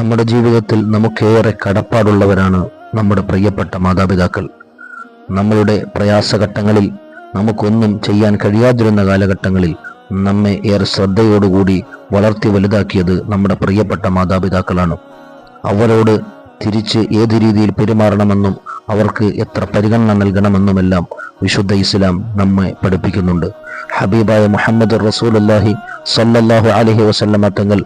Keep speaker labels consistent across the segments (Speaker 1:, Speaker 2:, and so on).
Speaker 1: നമ്മുടെ ജീവിതത്തിൽ നമുക്കേറെ കടപ്പാടുള്ളവരാണ് നമ്മുടെ പ്രിയപ്പെട്ട മാതാപിതാക്കൾ. നമ്മളുടെ പ്രയാസഘട്ടങ്ങളിൽ നമുക്കൊന്നും ചെയ്യാൻ കഴിയാതിരുന്ന കാലഘട്ടങ്ങളിൽ നമ്മെ ഏറെ ശ്രദ്ധയോടുകൂടി വളർത്തി വലുതാക്കിയത് നമ്മുടെ പ്രിയപ്പെട്ട മാതാപിതാക്കളാണ്. അവരോട് തിരിച്ച് ഏത് രീതിയിൽ പെരുമാറണമെന്നും അവർക്ക് എത്ര പരിഗണന നൽകണമെന്നുമെല്ലാം വിശുദ്ധ ഇസ്ലാം നമ്മെ പഠിപ്പിക്കുന്നുണ്ട്. ഹബീബായ മുഹമ്മദ് റസൂലുല്ലാഹി സല്ലല്ലാഹു അലൈഹി വസല്ലമ തങ്ങൾ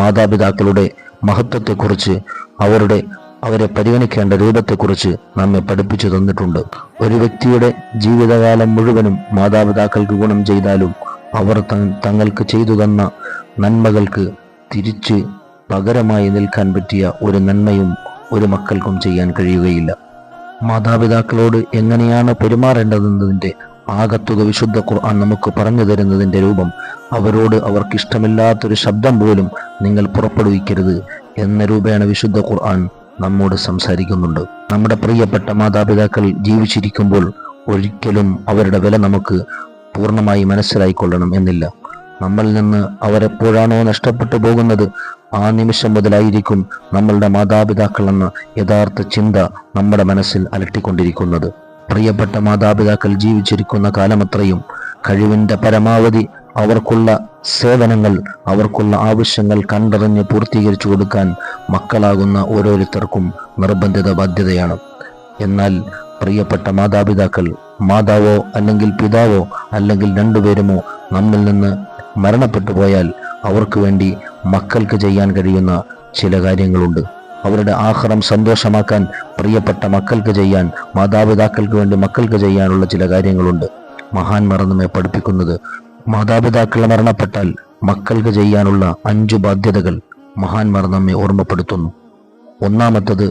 Speaker 1: മാതാപിതാക്കളുടെ മഹത്വത്തെക്കുറിച്ച് അവരുടെ അവരെ പരിഗണിക്കേണ്ട രൂപത്തെക്കുറിച്ച് നമ്മെ പഠിപ്പിച്ചു തന്നിട്ടുണ്ട്. ഒരു വ്യക്തിയുടെ ജീവിതകാലം മുഴുവനും മാതാപിതാക്കൾക്ക് ഗുണം ചെയ്താലും അവർ തങ്ങൾക്ക് ചെയ്തു തന്ന നന്മകൾക്ക് തിരിച്ച് പകരമായി നിൽക്കാൻ പറ്റിയ ഒരു നന്മയും ഒരു മക്കൾക്കും ചെയ്യാൻ കഴിയുകയില്ല. മാതാപിതാക്കളോട് എങ്ങനെയാണ് പെരുമാറേണ്ടതെന്നതിന്റെ ആകത്തുക വിശുദ്ധ ഖുർആൻ നമുക്ക് പറഞ്ഞു തരുന്നതിന്റെ രൂപം അവരോട് അവർക്കിഷ്ടമില്ലാത്തൊരു ശബ്ദം പോലും നിങ്ങൾ പുറപ്പെടുവിക്കരുത് എന്ന രൂപേണ വിശുദ്ധ ഖുർആൻ നമ്മോട് സംസാരിക്കുന്നുണ്ട്. നമ്മുടെ പ്രിയപ്പെട്ട മാതാപിതാക്കൾ ജീവിച്ചിരിക്കുമ്പോൾ ഒരിക്കലും അവരുടെ വില നമുക്ക് പൂർണമായി മനസ്സിലായിക്കൊള്ളണം എന്നില്ല. നമ്മളിൽ നിന്ന് അവരെപ്പോഴാണോ നഷ്ടപ്പെട്ടു പോകുന്നത് ആ നിമിഷം മുതലായിരിക്കും നമ്മളുടെ മാതാപിതാക്കൾ എന്ന യഥാർത്ഥ ചിന്ത നമ്മുടെ മനസ്സിൽ അലട്ടിക്കൊണ്ടിരിക്കുന്നത്. പ്രിയപ്പെട്ട മാതാപിതാക്കൾ ജീവിച്ചിരിക്കുന്ന കാലമത്രയും കഴിവിന്റെ പരമാവധി അവർക്കുള്ള സേവനങ്ങൾ അവർക്കുള്ള ആവശ്യങ്ങൾ കണ്ടറിഞ്ഞ് പൂർത്തീകരിച്ചു കൊടുക്കാൻ മക്കളാകുന്ന ഓരോരുത്തർക്കും നിർബന്ധിത ബാധ്യതയാണ്. എന്നാൽ പ്രിയപ്പെട്ട മാതാപിതാക്കൾ മാതാവോ അല്ലെങ്കിൽ പിതാവോ അല്ലെങ്കിൽ രണ്ടുപേരുമോ നമ്മിൽ നിന്ന് മരണപ്പെട്ടു പോയാൽ അവർക്ക് വേണ്ടി മക്കൾക്ക് ചെയ്യാൻ കഴിയുന്ന ചില കാര്യങ്ങളുണ്ട്. അവരുടെ ആഹ്റം സന്തോഷമാക്കാൻ പ്രിയപ്പെട്ട മക്കൾക്ക് ചെയ്യാൻ മാതാപിതാക്കൾക്ക് വേണ്ടി മക്കൾക്ക് ചെയ്യാനുള്ള ചില കാര്യങ്ങളുണ്ട്. മഹാന്മാർ നമ്മെ പഠിപ്പിക്കുന്നത് മാതാപിതാക്കൾ മരണപ്പെട്ടാൽ മക്കൾക്ക് ചെയ്യാനുള്ള അഞ്ചു ബാധ്യതകൾ മഹാന്മാർ നമ്മെ ഓർമ്മപ്പെടുത്തുന്നു. ഒന്നാമത്തത്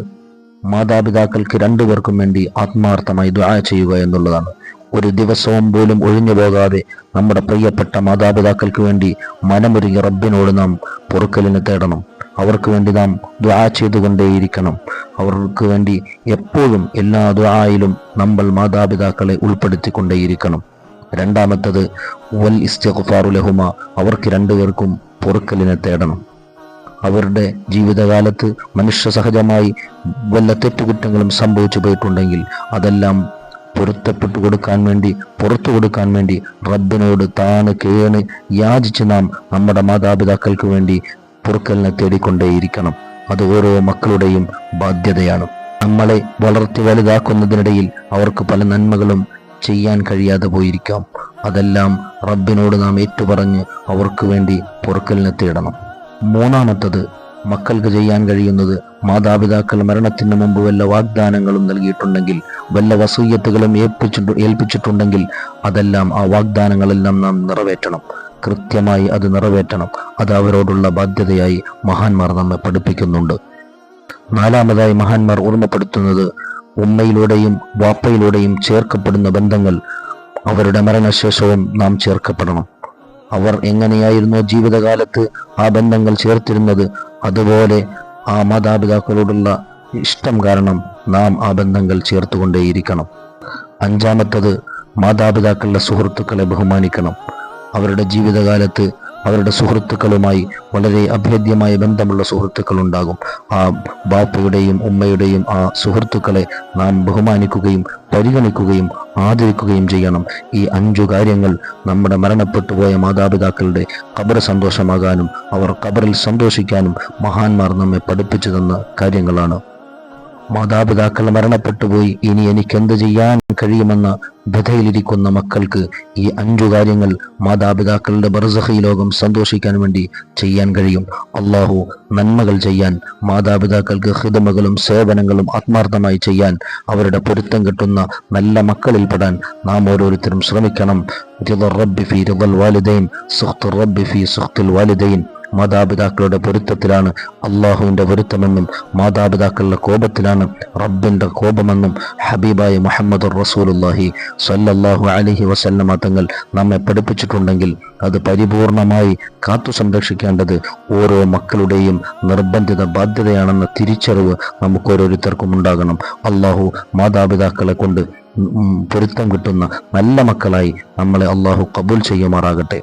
Speaker 1: മാതാപിതാക്കൾക്ക് രണ്ടുപേർക്കും വേണ്ടി ആത്മാർത്ഥമായി ദുആ ചെയ്യുക എന്നുള്ളതാണ്. ഒരു ദിവസവും പോലും ഒഴിഞ്ഞു പോകാതെ നമ്മുടെ പ്രിയപ്പെട്ട മാതാപിതാക്കൾക്ക് വേണ്ടി മനമൊരുങ്ങി റബ്ബിനോട് നാം പൊറുക്കലിന് തേടണം. അവർക്ക് വേണ്ടി നാം ദ്വാ ചെയ്തുകൊണ്ടേയിരിക്കണം. അവർക്ക് വേണ്ടി എപ്പോഴും എല്ലാ ദ്വായിലും നമ്മൾ മാതാപിതാക്കളെ ഉൾപ്പെടുത്തിക്കൊണ്ടേയിരിക്കണം. രണ്ടാമത്തത് വൽ ഇസ്തിഗ്ഫാറു ലഹുമ അവർക്ക് രണ്ടുപേർക്കും പൊറുക്കലിനെ തേടണം. അവരുടെ ജീവിതകാലത്ത് മനുഷ്യ സഹജമായി വല്ല തെറ്റുകുറ്റങ്ങളും സംഭവിച്ചു പോയിട്ടുണ്ടെങ്കിൽ അതെല്ലാം പൊരുത്തപ്പെട്ടു കൊടുക്കാൻ വേണ്ടി പുറത്തു കൊടുക്കാൻ വേണ്ടി റബ്ബിനോട് താണ് കേണ് യാചിച്ച് നാം നമ്മുടെ മാതാപിതാക്കൾക്ക് വേണ്ടി പൊറുക്കലിനെ തേടിക്കൊണ്ടേയിരിക്കണം. അത് ഓരോ മക്കളുടെയും ബാധ്യതയാണ്. നമ്മളെ വളർത്തി വലുതാക്കുന്നതിനിടയിൽ അവർക്ക് പല നന്മകളും ചെയ്യാൻ കഴിയാതെ പോയിരിക്കാം. അതെല്ലാം റബ്ബിനോട് നാം ഏറ്റുപറഞ്ഞ് അവർക്ക് വേണ്ടി പൊറുക്കലിനെ തേടണം. മൂന്നാമത്തത് മക്കൾക്ക് ചെയ്യാൻ കഴിയുന്നത് മാതാപിതാക്കൾ മരണത്തിന് മുമ്പ് വല്ല വാഗ്ദാനങ്ങളും നൽകിയിട്ടുണ്ടെങ്കിൽ വല്ല വസൂയത്തുകളും ഏൽപ്പിച്ചിട്ടു ഏൽപ്പിച്ചിട്ടുണ്ടെങ്കിൽ അതെല്ലാം ആ വാഗ്ദാനങ്ങളെല്ലാം നാം നിറവേറ്റണം. കൃത്യമായി അത് നിറവേറ്റണം. അത് അവരോടുള്ള ബാധ്യതയായി മഹാന്മാർ നമ്മെ പഠിപ്പിക്കുന്നുണ്ട്. നാലാമതായി മഹാന്മാർ ഓർമ്മപ്പെടുത്തുന്നത് ഉമ്മയിലൂടെയും വാപ്പയിലൂടെയും ചേർക്കപ്പെടുന്ന ബന്ധങ്ങൾ അവരുടെ മരണശേഷവും നാം ചേർക്കപ്പെടണം. അവർ എങ്ങനെയായിരുന്നു ജീവിതകാലത്ത് ആ ബന്ധങ്ങൾ ചേർത്തിരുന്നത്? അതുപോലെ ആ മാതാപിതാക്കളോടുള്ള ഇഷ്ടം കാരണം നാം ആ ബന്ധങ്ങൾ ചേർത്തുകൊണ്ടേയിരിക്കണം. അഞ്ചാമത്തത് മാതാപിതാക്കളുടെ സുഹൃത്തുക്കളെ ബഹുമാനിക്കണം. അവരുടെ ജീവിതകാലത്ത് അവരുടെ സുഹൃത്തുക്കളുമായി വളരെ അഭേദ്യമായ ബന്ധമുള്ള സുഹൃത്തുക്കൾ ഉണ്ടാകും ആ ബാപ്പയുടെയും ഉമ്മയുടെയും ആ സുഹൃത്തുക്കളെ നാം ബഹുമാനിക്കുകയും പരിഗണിക്കുകയും ആദരിക്കുകയും ചെയ്യണം. ഈ അഞ്ചു കാര്യങ്ങൾ നമ്മുടെ മരണപ്പെട്ടുപോയ മാതാപിതാക്കളുടെ കബർ സന്തോഷമാകാനും അവർ കബറിൽ സന്തോഷിക്കാനും മഹാന്മാർ നമ്മെ പഠിപ്പിച്ചു തന്ന കാര്യങ്ങളാണ്. മാതാപിതാക്കൾ മരണപ്പെട്ടുപോയി. ഇനി എനിക്ക് എന്ത് ചെയ്യാൻ കഴിയുമെന്ന ബഥയിലിരിക്കുന്ന മക്കൾക്ക് ഈ അഞ്ചു കാര്യങ്ങൾ മാതാപിതാക്കളുടെ ബർസഹി ലോകം സന്തോഷിക്കാൻ വേണ്ടി ചെയ്യാൻ കഴിയും. അള്ളാഹു നന്മകൾ ചെയ്യാൻ മാതാപിതാക്കൾക്ക് ഹിതമകളും സേവനങ്ങളും ആത്മാർത്ഥമായി ചെയ്യാൻ അവരുടെ പൊരുത്തം കിട്ടുന്ന നല്ല മക്കളിൽപ്പെടാൻ നാം ഓരോരുത്തരും ശ്രമിക്കണം. റബ്ബി ഫി റബ്ബി ഫി സുഖ്തുൽ വാലിദൈൻ. മാതാപിതാക്കളുടെ പൊരുത്തത്തിലാണ് അള്ളാഹുവിന്റെ പൊരുത്തമെന്നും മാതാപിതാക്കളുടെ കോപത്തിലാണ് റബ്ബിന്റെ കോപമെന്നും ഹബീബായ മുഹമ്മദ് റസൂലുല്ലാഹി സല്ലല്ലാഹു അലഹി വസല്ലമ തങ്ങൾ നമ്മെ പഠിപ്പിച്ചിട്ടുണ്ടെങ്കിൽ അത് പരിപൂർണമായി കാത്തു സംരക്ഷിക്കേണ്ടത് ഓരോ മക്കളുടെയും നിർബന്ധിത ബാധ്യതയാണെന്ന തിരിച്ചറിവ് നമുക്ക് ഓരോരുത്തർക്കും ഉണ്ടാകണം. അള്ളാഹു മാതാപിതാക്കളെ കൊണ്ട് പൊരുത്തം കിട്ടുന്ന നല്ല മക്കളായി നമ്മളെ അള്ളാഹു കബൂൽ ചെയ്യുമാറാകട്ടെ.